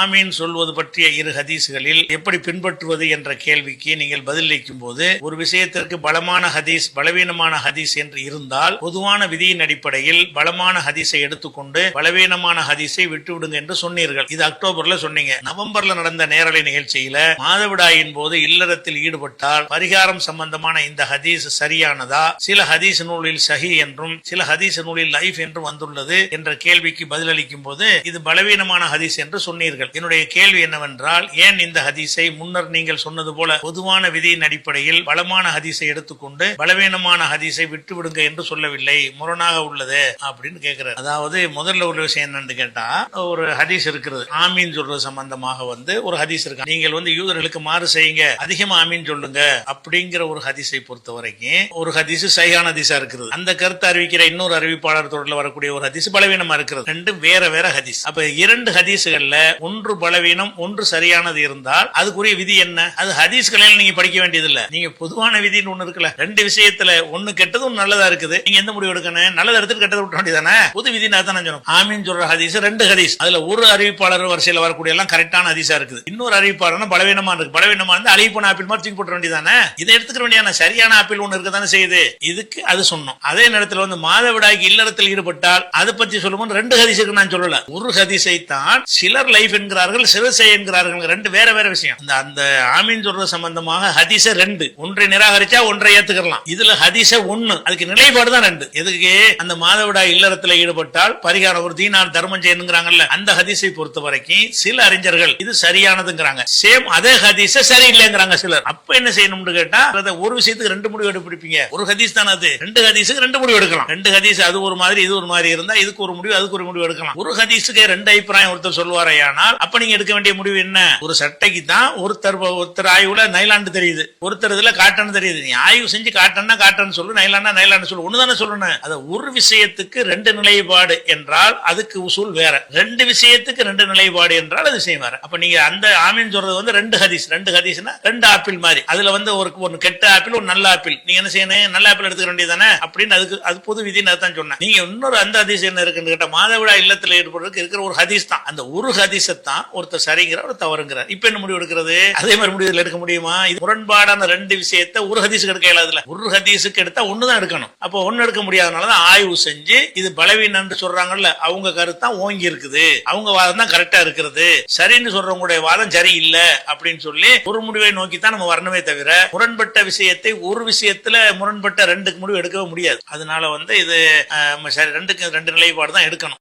ஆமீன் சொல்வது பற்றிய இரு ஹதீஸ்களில் எப்படி பின்பற்றுவது என்ற கேள்விக்கு நீங்கள் பதிலளிக்கும் போது ஒரு விஷயத்திற்கு பலமான ஹதீஸ் பலவீனமான ஹதீஸ் என்று இருந்தால் பொதுவான விதியின் அடிப்படையில் பலமான ஹதீஸை எடுத்துக்கொண்டு பலவீனமான ஹதீஸை விட்டுவிடுங்க என்று சொன்னீர்கள். இது அக்டோபர்ல சொன்னீங்க. நவம்பர்ல நடந்த நேரலை நிகழ்ச்சியில மாதவிடாயின் போது இல்லறத்தில் ஈடுபட்டால் பரிகாரம் சம்பந்தமான இந்த ஹதீஸ் சரியானதா? சில ஹதீஸ் நூலில் சஹி என்றும் சில ஹதீஸ் நூலில் லைஃப் என்றும் வந்துள்ளது என்ற கேள்விக்கு பதிலளிக்கும் போது இது பலவீனமான ஹதீஸ் என்று சொன்னீர்கள். என்னுடைய கேள்வி என்னவென்றால் ஏன் இந்த ஹதீஸை முன்னர் நீங்கள் சொன்னது போல பொதுவான விதியின் அடிப்படையில் பலமான ஹதீஸை எடுத்துக்கொண்டு பலவீனமான ஹதீஸை விட்டுவிடுங்க என்று சொல்லவில்லை முரணாக உள்ளது அப்படின்னு கேட்கிறார். அதாவது முதல்ல ஒரு விஷயம் என்னன்னு கேட்டா ஒரு ஹதீஸ் இருக்கிறது. ஆமீன் சொல்றது சம்பந்தமாக வந்து ஒரு ஹதீஸ் இருக்கு. நீங்கள் வந்து யூதர்களுக்கு மாறு செய்யுங்க அதிகமா ஆமீன் சொல்லுங்க அப்படிங்கிற ஒரு ஹதீஸை பொறுத்த வரைக்கும் ஒரு ஹதீஸ் சையான ஹதீஸா இருக்குது அந்த கருத்தை அறிவிக்கிற இன்னொரு அறிவிப்பாளர் தொடர்ல வரக்கூடிய ஒரு ஹதீஸ் பலவீனமா இருக்கிறது. ரெண்டும் வேற வேற ஹதீஸ். அப்ப இரண்டு ஹதீஸுகள்ல ஒன்று பலவீனம் ஒன்று சரியானது இருந்தால் அதுக்குரிய விதி என்ன? அது ஹதீஸ்களில் நீங்க படிக்க வேண்டியதில்லை. நீங்க பொதுவான விதின்னு ஒண்ணு இருக்குல்ல. ரெண்டு விஷயத்துல ஒண்ணு கெட்டது ஒண்ணு நல்லதா இருக்குது. நீங்க எந்த முடிவு எடுக்கணும்? நல்லது எடுத்துட்டு கெட்டது விட்ட வேண்டியதானே புது விதி நான் தான் சொல்லணும் ஆமீன் சொல்ற ஹதீஸ் ரெண்டு ஹதீஸ். அதுல ஒரு அறிவிப்பாளர் வரிசையில் வரக்கூடிய எல்லாம் கரெக்டான ஹதீஸா இருக்குது. இன்னொரு அறிவிப்பாளர் பலவீனமா இருக்கு. பலவீனமா இருந்து அழுகி ஆப்பிள் மாதிரி தூக்கி போட்ட வேண்டியதானே இதை எடுத்துக்க வேண்டியதானே சரியான ஆப்பிள் ஒண்ணு இருக்கதானே செய்யுது. இதுக்கு அது சொன்னோம். அதே நேரத்தில் வந்து மாதவிடாய்க்கு இல்லறத்தில் ஈடுபட்டால் அதை பத்தி சொல்லும்போது ரெண்டு ஹதீஸுக்கு நான் சொல்லல. ஒரு ஹதீஸை தான் சிலர் லைஃப் என்கிறார்கள் சிலர் என்கிறார்கள் ரெண்டு வேற வேற விஷயம். அந்த அந்த ஆமீன் சொல்றது சம்பந்தமாக ஹதீஸ ரெண்டு. ஒன்றை நிராகரிச்சா ஒன்றை ஏத்துக்கலாம் இதுல ஹதீஸ ஒண்ணு. அதுக்கு நிலைப்பாடு தான் ரெண்டு. எதுக்கு? அந்த மாதவிடாய் இல்லறத்துல ஈடுபட்டால் பரிகாரம் ஒரு தீனார் தர்மம் செய்யணுங்கிறாங்கல்ல அந்த ஹதீஸை பொறுத்த வரைக்கும் சில அறிஞர்கள் இது சரியானதுங்கிறாங்க. சேம் அதே ஹதீஸ சரியில்லைங்கிறாங்க சிலர். அப்ப என்ன செய்யணும்னு கேட்டா அதை ஒரு விஷயத்துக்கு ரெண்டு முடிவு எடுப்பிடிப்பீங்க. ஒரு ஹதீஸ் தான் அது. ரெண்டு ஹதீஸுக்கு ரெண்டு முடிவு எடுக்கலாம். ரெண்டு ஹதீஸ் அது ஒரு மாதிரி இது ஒரு மாதிரி இருந்தா இதுக்கு ஒரு முடிவு அதுக்கு ஒரு முடிவு எடுக்கலாம். ஒரு ஹதீஸுக்கு ரெண்டு அபிப்பிராயம் ஒருத்தர் ஆனால் அப்ப நீங்க எடுக்க வேண்டிய முடிவு என்ன? ஒரு சட்டைக்கு தான் ஒருத்தர் ஒருத்தர் ஆய்வுல நைலாண்டு தெரியுது. ஒருத்தர் இதுல காட்டன் தெரியுது. நீ ஆய்வு செஞ்சு காட்டன்னா காட்டன் சொல்லு நைலாண்டா நைலாண்டு சொல்லு. ஒண்ணுதானே சொல்லணும். அது ஒரு விஷயத்துக்கு ரெண்டு நிலைப்பாடு என்றால் அதுக்கு உசூல் வேற. ரெண்டு விஷயத்துக்கு ரெண்டு நிலைப்பாடு என்றால் அது விஷயம் வேற. அப்ப நீங்க அந்த ஆமீன் சொல்றது வந்து ரெண்டு ஹதீஸ். ரெண்டு ஹதீஸ்னா ரெண்டு ஆப்பிள் மாதிரி. அதுல வந்து ஒரு ஒரு கெட்ட ஆப்பிள் ஒரு நல்ல ஆப்பிள். நீங்க என்ன செய்யணும்? நல்ல ஆப்பிள் எடுத்துக்க வேண்டியதானே அப்படின்னு அதுக்கு அது பொது விதின்னு தான் சொன்னேன். நீங்க இன்னொரு அந்த ஹதீஸ் என்ன இருக்குன்னு கேட்டா மாதவிடா இல்லத்துல ஈடுபடுறதுக்கு இருக்கிற ஒரு ஹதீஸ் தான். அந்த ஒரு ஹதீஸ் தான் ஒருத்தர் சரிங்கிறார் ஒரு தவறுங்கிறார். இப்ப என்ன முடிவு எடுக்கிறது? அதே மாதிரி முடிவு இதுல எடுக்க முடியுமா? இது முரண்பாடான ரெண்டு விஷயத்தை ஒரு ஹதீஸுக்கு எடுக்க இயலாதுல ஒரு ஹதீஸுக்கு எடுத்தா ஒண்ணுதான் எடுக்கணும். அப்போ ஒண்ணு எடுக்க முடியாதனாலதான் ஆய்வு செஞ்சு இது பலவீனம்னு சொல்றாங்கல்ல அவங்க கருத்தான் ஓங்கி இருக்குது. அவங்க வாதம் தான் கரெக்டா இருக்கிறது. சரின்னு சொல்றவங்களுடைய வாதம் சரி இல்லை அப்படின்னு சொல்லி ஒரு முடிவை நோக்கி தான் நம்ம வரணுமே தவிர முரண்பட்ட விஷயத்தை ஒரு விஷயத்துல முரண்பட்ட ரெண்டுக்கு முடிவு எடுக்கவே முடியாது. அதனால வந்து இது ரெண்டுக்கு ரெண்டு நிலைப்பாடு தான் எடுக்கணும்.